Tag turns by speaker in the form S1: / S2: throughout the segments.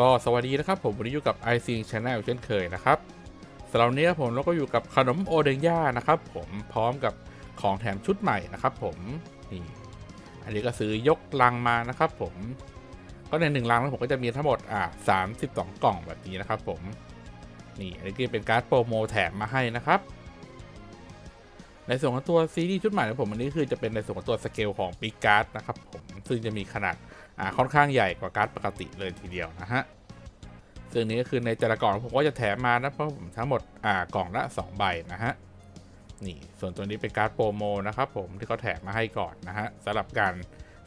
S1: ก็สวัสดีนะครับผมวันนี้อยู่กับ i c Channel เช่นเคยนะครับสำหรับนี้ผมเราก็อยู่กับขนมโอเดงย่านะครับผมพร้อมกับของแถมชุดใหม่นะครับผมนี่อันนี้ก็ซื้อยกลังมานะครับผมก็ในหนึ่งลังแล้วผมก็จะมีทั้งหมดอ่าสามสิบสองกล่องแบบนี้นะครับผมนี่อันนี้ก็เป็นการ์ดโปรโมแถมมาให้นะครับในส่วนของตัวซีรีส์ชุดใหม่ของผมอันนี้คือจะเป็นในส่วนของตัวสเกลของปีการ์ดนะครับผมซึ่งจะมีขนาด ค่อนข้างใหญ่กว่าการ์ดปกติเลยทีเดียวนะฮะซึ่งนี้ก็คือในแต่ละกล่องผมก็จะแถมมานะเพราะผมทั้งหมดอ่ากล่องละ2ใบนะฮะนี่ส่วนตัวนี้เป็นการ์ดโปรโมนะครับผมที่เขาแถมมาให้ก่อนนะฮะสำหรับการ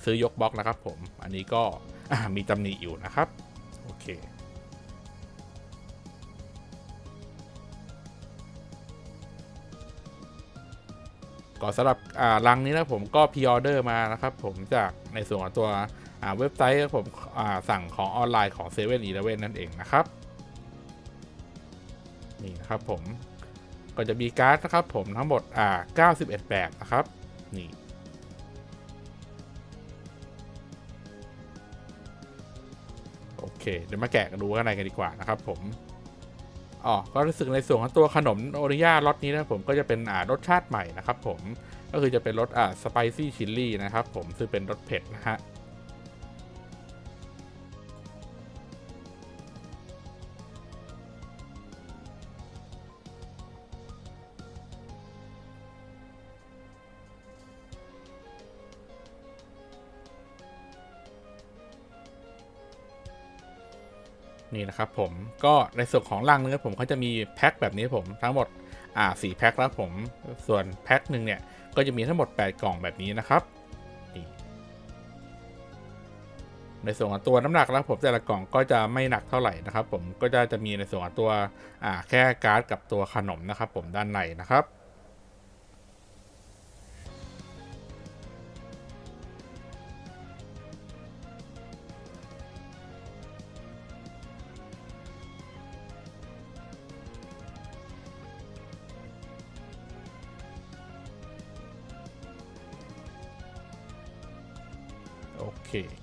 S1: ซื้อยกบล็อกนะครับผมอันนี้ก็อ่ามีตำหนิอยู่นะครับโอเคก็สำหรับอ่ารังนี้นะผมก็พ r ออเดอร์มานะครับผมจากในส่วนของตัว เว็บไซต์ผมอ่าสั่งของออนไลน์ของ7 e เ e ่ e อนั่นเองนะครับนี่นะครับผมก็จะมีการ์ดนะครับผมทั้งหมดอ่า91 แบบนะครับนี่โอเค เดี๋ยวมาแกะกันดูข้างในกันดีกว่านะครับผมอ๋อก็รู้สึกในส่วนของตัวขนมโอริยารสนี้นะผมก็จะเป็นอ่ารสชาติใหม่นะครับผมก็คือจะเป็นรสอ่าสไปซี่ชิลลี่นะครับผมซึ่งเป็นรสเผ็ดนะฮะ นี่นะครับผมก็ในส่วนของลังเนื้อผมเขาจะมีแพ็คแบบนี้ผมทั้งหมดอ่าสี่แพ็คแล้วผมส่วนแพ็คหนึ่งเนี่ยก็จะมีทั้งหมด 8 กล่องแบบนี้นะครับในส่วนของตัวน้ำหนักแล้วผมแต่ละกล่องก็จะไม่หนักเท่าไหร่นะครับ ผมก็จะจะมีในส่วนของตัวอ่าแค่การ์ดกับตัวขนมนะครับ ผมด้านในนะครับ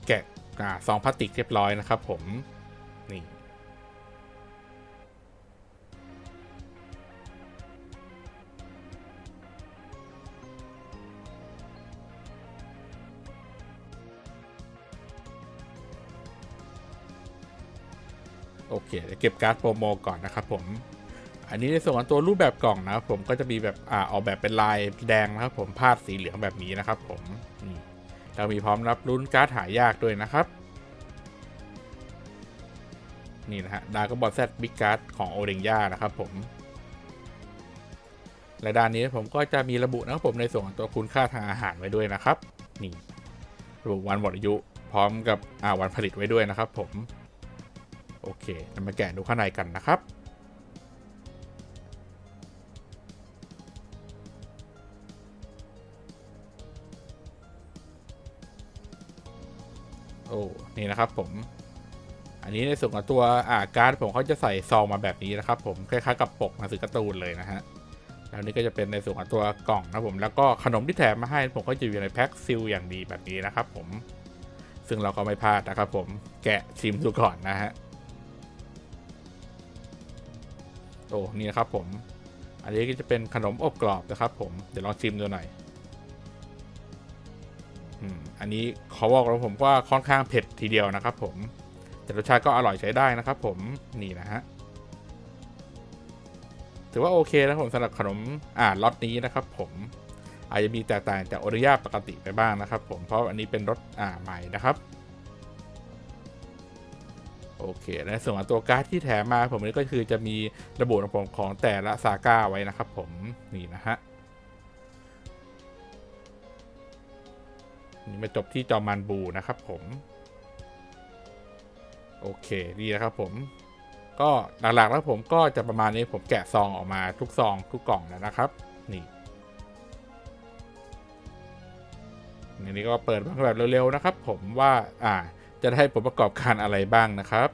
S1: แกะอ่าซองพลาสติกเรียบร้อยนะครับผม นี่ โอเคเดี๋ยวเก็บการ์ดโปรโมก่อนนะครับผมอันนี้ในส่วนของตัวรูปแบบกล่องนะครับผมก็จะมีแบบอ่าออกแบบเป็นลายแดงนะครับผมพาดสีเหลืองแบบนี้นะครับผมนี่ เรามีพร้อมรับลุ้นการ์ดหายากด้วยนะครับ นี่นะฮะดาก็บอลแซดบิ๊กการ์ดของโอเดงย่านะครับผม และด้านนี้ผมก็จะมีระบุนะครับผมในส่วนของตัวคุณค่าทางอาหารไว้ด้วยนะครับ นี่ระบุวันหมดอายุพร้อมกับอ่าวันผลิตไว้ด้วยนะครับผม โอเคเรามาแกะดูข้างในกันนะครับ โอ้นี่นะครับผม อันนี้ในส่วนของตัวอ่าการ์ดผมเขาจะใส่ซองมาแบบนี้นะครับ ผมคล้ายๆกับปกหนังสือการ์ตูนเลยนะฮะแล้วนี่ก็จะเป็นในส่วนของตัวกล่องนะผมแล้วก็ขนมที่แถมมาให้ผมก็จะอยู่ในแพ็คซิลอย่างดีแบบนี้นะครับ ผม ซึ่งเราก็ไม่พลาดนะครับ ผมแกะชิมดูก่อนนะฮะโอ้นี่นะครับผม อันนี้ก็จะเป็นขนมอบกรอบนะครับ ผมเดี๋ยวลองชิมดูหน่อย อันนี้ขอบอกเลยผมว่าค่อนข้างเผ็ดทีเดียวนะครับผม แต่รสชาติก็อร่อยใช้ได้นะครับผมนี่นะฮะถือว่าโอเคนะผมสำหรับขนมอ่าล็อตนี้นะครับ ผมอาจจะมีแตกต่างจากโอริยาปกติไปบ้างนะครับ ผมเพราะอันนี้เป็นรสอ่าใหม่นะครับโอเคในส่วนของตัวการ์ดที่แถมมาผมนี้ก็คือจะมีระบุของผมของแต่ละซาก้าไว้นะครับ ผมนี่นะฮะ มาจบที่จอมันบูนะครับผม โอเคดีนะครับผม ก็หลักๆแล้วผมก็จะประมาณนี้ผมแกะซองออกมาทุกซองทุกกล่องแล้วนะครับ นี่อันนี้ก็เปิดมาแบบเร็วๆนะครับ ผมว่าอ่าจะได้ผลประกอบการอะไรบ้างนะครับ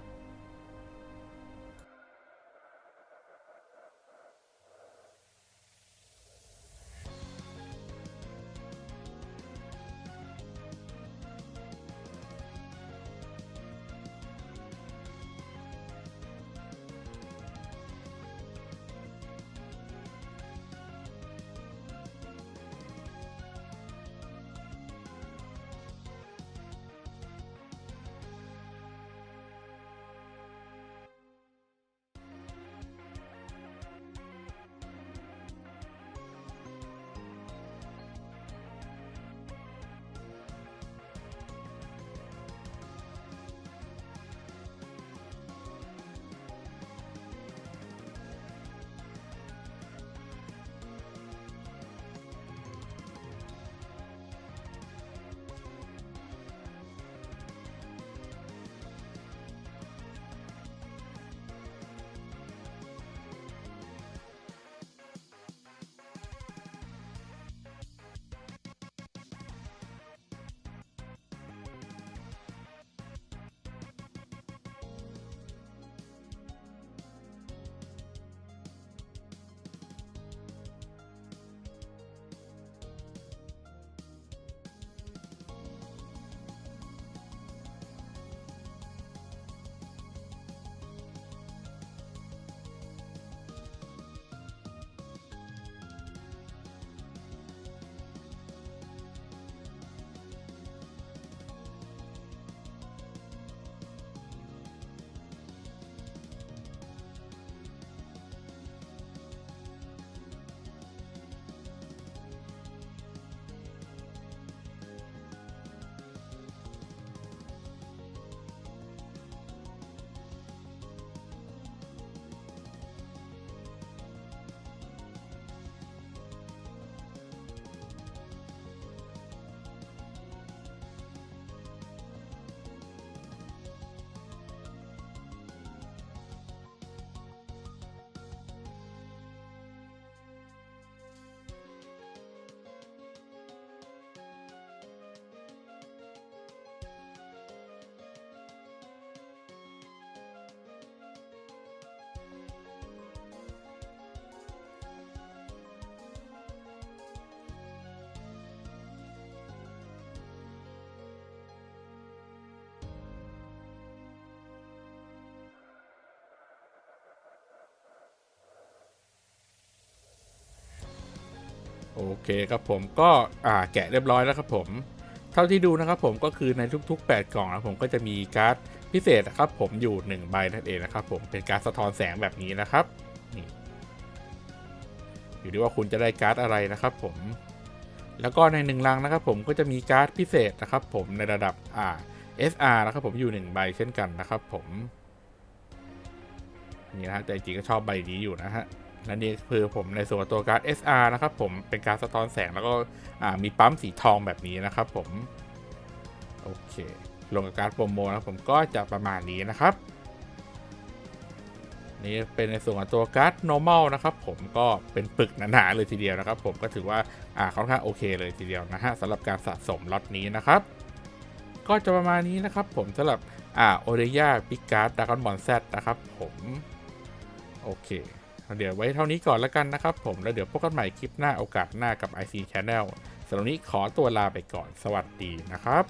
S1: โอเคครับผมก็อ่าแกะเรียบร้อยแล้วครับผม เท่าที่ดูนะครับผมก็คือในทุก ๆ 8 กล่องนะผมก็จะมีการ์ดพิเศษนะครับผมอยู่ 1 ใบนั่นเองนะครับผมเป็นการดสะท้อนแสงแบบนี้นะครับนี่อยู่ที่ว่าคุณจะได้การ์ดอะไรนะครับผมแล้วก็ในหนึ่งลังนะครับผมก็จะมีการ์ดพิเศษนะครับผมในระดับอ่า SR นะครับผมอยู่ 1 ใบเช่นกันนะครับผมนี่นะฮะแต่จริงก็ชอบใบนี้อยู่นะฮะ และนี่คือผมในส่วนตัวการ์ด SR นะครับผมเป็นการสะท้อนแสงแล้วก็มีปั๊มสีทองแบบนี้นะครับผม โอเค ลงกับการ์ดโปรโมนะผมก็จะประมาณนี้นะครับ นี่เป็นในส่วนของตัวการ์ด normal นะครับผมก็เป็นปึกหนาๆเลยทีเดียวนะครับ ผมก็ถือว่าอ่าค่อนข้างโอเคเลยทีเดียวนะฮะสำหรับการสะสมล็อตนี้นะครับ ก็จะประมาณนี้นะครับ ผมสำหรับอ่าโอเดย่าปิการ์ดดากอนบอลแซนะครับผมโอเค เดี๋ยวไว้เท่านี้ก่อนแล้วกันนะครับผม แล้วเดี๋ยวพบกันใหม่คลิปหน้าโอกาสหน้ากับ IC Channel สำหรับนี้ขอตัวลาไปก่อนสวัสดีนะครับ